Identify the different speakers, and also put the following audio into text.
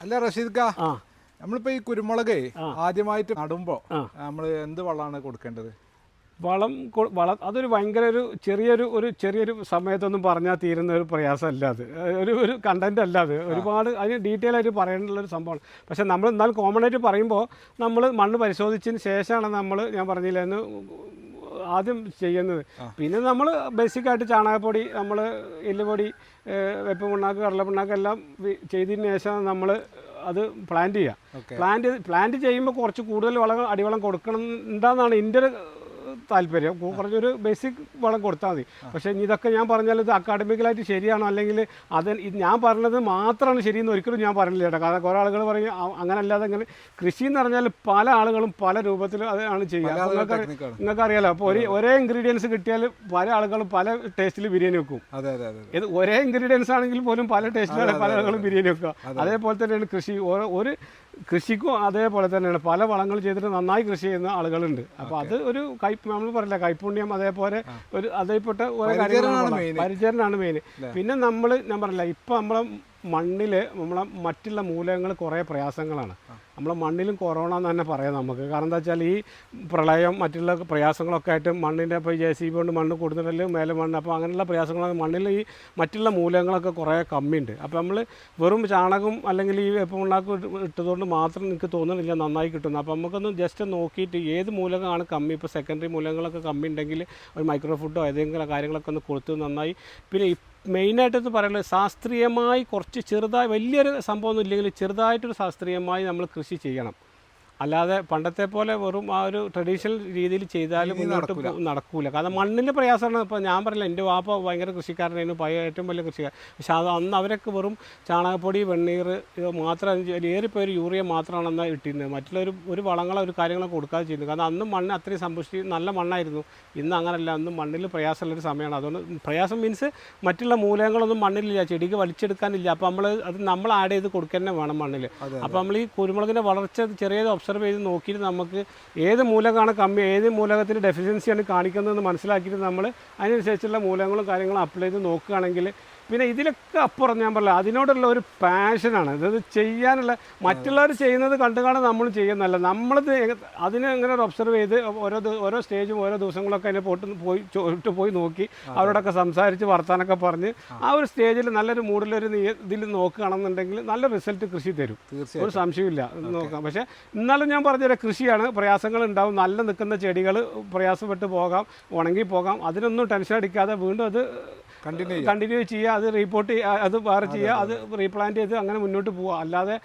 Speaker 1: അല്ല റഷീദ് കാ
Speaker 2: ആ.
Speaker 1: നമ്മളിപ്പോ ഈ കുരുമുളക് ആദ്യമായിട്ട് നടുമ്പോ. നമ്മൾ എന്ത് വളമാണ് കൊടുക്കേണ്ടത്?
Speaker 2: വളം വള അതൊരു ഭയങ്കര ഒരു ചെറിയൊരു ഒരു ചെറിയൊരു സമയത്തൊന്നും പറഞ്ഞാൽ തീരുന്ന ഒരു പ്രയാസമല്ല അത്. ഒരു ഒരു കണ്ടന്റ് അല്ല അത്. ഒരുപാട് അതിന് ഡീറ്റെയിൽ ആയിട്ട് പറയേണ്ടുള്ള ഒരു സംഭവമാണ്. പക്ഷെ നമ്മൾ എന്നാലും കോമൺ ആയിട്ട് പറയുമ്പോൾ നമ്മൾ മണ്ണ് പരിശോധിച്ചതിന് ശേഷമാണ് നമ്മൾ ഞാൻ പറഞ്ഞില്ലെന്ന് ആദ്യം ചെയ്യുന്നത്. പിന്നെ നമ്മൾ ബേസിക്കായിട്ട് ചാണകപ്പൊടി നമ്മൾ എല്ലുപൊടി വെപ്പ് പിണ്ണാക്ക് കടല പിണ്ണാക്ക് എല്ലാം ചെയ്തതിന് ശേഷം നമ്മൾ അത് പ്ലാന്റ് ചെയ്യുക പ്ലാന്റ് പ്ലാന്റ് ചെയ്യുമ്പോൾ കുറച്ച് കൂടുതൽ വളം അടിവളം കൊടുക്കണം എന്താണെന്നാണ് എന്റെ ഒരു താല്പര്യം. കുറച്ചൊരു ബേസിക് വളം കൊടുത്താൽ മതി. പക്ഷേ ഇതൊക്കെ ഞാൻ പറഞ്ഞാൽ ഇത് അക്കാഡമിക്കലായിട്ട് ശരിയാണോ? അല്ലെങ്കിൽ അത് ഞാൻ പറഞ്ഞത് മാത്രമാണ് ശരിയെന്ന് ഒരിക്കലും ഞാൻ പറഞ്ഞില്ല കേട്ടോ കാരണം കുറേ ആളുകൾ പറയും "ആ, അങ്ങനെ അല്ലാതെ അങ്ങനെ കൃഷി എന്ന് പറഞ്ഞാൽ പല ആളുകളും പല രൂപത്തിൽ അതാണ് ചെയ്യുക. നിങ്ങൾക്ക് നിങ്ങൾക്ക് അറിയാലോ അപ്പോൾ ഒരു ഒരേ ഇൻഗ്രീഡിയൻസ് കിട്ടിയാൽ പല ആളുകളും പല ടേസ്റ്റിൽ ബിരിയാണി വെക്കും.
Speaker 1: അതെ അതെ അതെ
Speaker 2: ഇത് ഒരേ ഇൻഗ്രീഡിയൻസ് ആണെങ്കിൽ പോലും പല ടേസ്റ്റിലാണ് പല ആളുകളും ബിരിയാണി വെക്കുക. അതേപോലെ തന്നെയാണ് കൃഷി. ഒരു കൃഷിക്കും അതേപോലെ തന്നെയാണ്. പല വളങ്ങൾ ചെയ്തിട്ട് നന്നായി കൃഷി ചെയ്യുന്ന ആളുകളുണ്ട്. അപ്പോൾ അത് ഒരു കൈ നമ്മൾ പറയില്ല കൈപ്പുണ്യം അതേപോലെ ഒരു അതേപ്പെട്ട ഓരോ
Speaker 1: പരിചരണമാണ്
Speaker 2: കാര്യങ്ങളാണ് പരിചരണമാണ് മെയിൻ പിന്നെ നമ്മൾ ഞാൻ പറയില്ല ഇപ്പം നമ്മളെ മണ്ണിൽ നമ്മളെ മറ്റുള്ള മൂലകങ്ങൾ കുറേ പ്രയാസങ്ങളാണ്. നമ്മളെ മണ്ണിലും കൊറോണ എന്ന് തന്നെ പറയാം നമുക്ക്. കാരണം എന്താ വെച്ചാൽ ഈ പ്രളയം മറ്റുള്ള പ്രയാസങ്ങളൊക്കെ ആയിട്ട് മണ്ണിന്റെ ഇപ്പോൾ ജെ സി ബി കൊണ്ട് മണ്ണ് കൊടുത്തിട്ടില്ല മേലെ മണ്ണ്. അപ്പോൾ അങ്ങനെയുള്ള പ്രയാസങ്ങളൊക്കെ മണ്ണിൽ ഈ മറ്റുള്ള മൂലകങ്ങളൊക്കെ കുറേ കമ്മിയുണ്ട്. അപ്പോൾ നമ്മൾ വെറും ചാണകം അല്ലെങ്കിൽ ഈ വേപ്പം ഉണ്ടാക്കി ഇട്ടതുകൊണ്ട് മാത്രം എനിക്ക് തോന്നുന്നില്ല നന്നായി കിട്ടുന്നു അപ്പോൾ നമുക്കൊന്ന് ജസ്റ്റ് നോക്കിയിട്ട് ഏത് മൂലകമാണ് കമ്മി? ഇപ്പോൾ സെക്കൻഡറി മൂലകങ്ങളൊക്കെ കമ്മി ഉണ്ടെങ്കിൽ ഒരു മൈക്രോ ഫുഡോ ഏതെങ്കിലും കാര്യങ്ങളൊക്കെ ഒന്ന് കൊടുത്ത് നന്നായി. പിന്നെ ഈ മെയിനായിട്ട് പറയുന്നത് ശാസ്ത്രീയമായി കുറച്ച് ചെറുതായി വലിയൊരു സംഭവമൊന്നും ഇല്ലെങ്കിൽ ചെറുതായിട്ടൊരു ശാസ്ത്രീയമായി നമ്മൾ കൃഷി ചെയ്യണം. അല്ലാതെ പണ്ടത്തെ പോലെ വെറും ആ ഒരു ട്രഡീഷണൽ രീതിയിൽ ചെയ്താലും മുന്നോട്ട് നടക്കൂല. കാരണം മണ്ണിന്റെ പ്രയാസമാണ്. ഇപ്പോൾ ഞാൻ പറയില്ല എന്റെ വാപ്പ ഭയങ്കര കൃഷിക്കാരനായിരുന്നു. പയ്യ ഏറ്റവും വലിയ കൃഷിക്കാരൻ പക്ഷെ അത് അന്ന് അവരൊക്കെ വെറും ചാണകപ്പൊടി വെണ്ണീർ ഇത് മാത്രം ഏറിപ്പോൾ ഒരു യൂറിയ മാത്രമാണ് എന്നാൽ ഇട്ടിരുന്നത്. മറ്റുള്ള ഒരു ഒരു വളങ്ങളോ ഒരു കാര്യങ്ങളോ കൊടുക്കാതെ ചെയ്യുന്നത് കാരണം അന്ന് മണ്ണ് അത്രയും സംഭവിച്ചു നല്ല മണ്ണായിരുന്നു. ഇന്ന് അങ്ങനല്ല. അന്ന് മണ്ണിൽ പ്രയാസമുള്ളൊരു സമയമാണ്. അതുകൊണ്ട് പ്രയാസം മീൻസ് മറ്റുള്ള മൂലകങ്ങളൊന്നും മണ്ണിലില്ല. ചെടിക്ക് വലിച്ചെടുക്കാനില്ല. അപ്പോൾ നമ്മൾ അത് നമ്മൾ ആഡ് ചെയ്ത് കൊടുക്കുക തന്നെ വേണം മണ്ണിൽ അപ്പോൾ നമ്മൾ ഈ കുരുമുളകിന്റെ വളർച്ച ചെറിയത് ഒബ്സർവ് ചെയ്ത് നോക്കിയിട്ട് നമുക്ക് ഏത് മൂലകമാണ് കമ്മി ഏത് മൂലകത്തിന്റെ ഡെഫിഷ്യൻസിയാണ് കാണിക്കുന്നതെന്ന് മനസ്സിലാക്കിയിട്ട് നമ്മൾ അതിനനുസരിച്ചുള്ള മൂലകങ്ങളും കാര്യങ്ങളും അപ്ലൈ ചെയ്ത് നോക്കുകയാണെങ്കിൽ പിന്നെ ഇതിലൊക്കെ അപ്പുറം ഞാൻ പറയാം അതിനോടുള്ള ഒരു പാഷനാണ്. ഇത് ചെയ്യാനുള്ള മറ്റുള്ളവർ ചെയ്യുന്നത് കണ്ടു കാണാൻ നമ്മൾ ചെയ്യുന്നതല്ല. നമ്മളിത് എങ്ങ- അതിനെ എങ്ങനെ ഒരു ഒബ്സർവ് ചെയ്ത് ഓരോ ഓരോ സ്റ്റേജും ഓരോ ദിവസങ്ങളൊക്കെ അതിനെ പോട്ട് പോയി ചോട്ട് പോയി നോക്കി അവരോടൊക്കെ സംസാരിച്ച് വർത്താനൊക്കെ പറഞ്ഞ് ആ. ഒരു സ്റ്റേജിൽ നല്ലൊരു മൂഡിലൊരു ഇതിൽ നോക്കുകയാണെന്നുണ്ടെങ്കിൽ നല്ല റിസൾട്ട് കൃഷി തരും. ഒരു സംശയമില്ല നോക്കാം. പക്ഷേ എന്നാലും ഞാൻ പറഞ്ഞുതരാം കൃഷിയാണ്. പ്രയാസങ്ങൾ ഉണ്ടാവും. നല്ല നിൽക്കുന്ന ചെടികൾ പ്രയാസപ്പെട്ട് പോകാം. ഉണങ്ങി പോകാം. അതിനൊന്നും ടെൻഷൻ അടിക്കാതെ വീണ്ടും അത്
Speaker 1: കണ്ടിന്യൂ
Speaker 2: ചെയ്യുക. അത് റിപ്പോർട്ട് അത് വേറെ ചെയ്യുക അത് റീപ്ലാന്റ് ചെയ്ത് അങ്ങനെ മുന്നോട്ട് പോവുക. അല്ലാതെ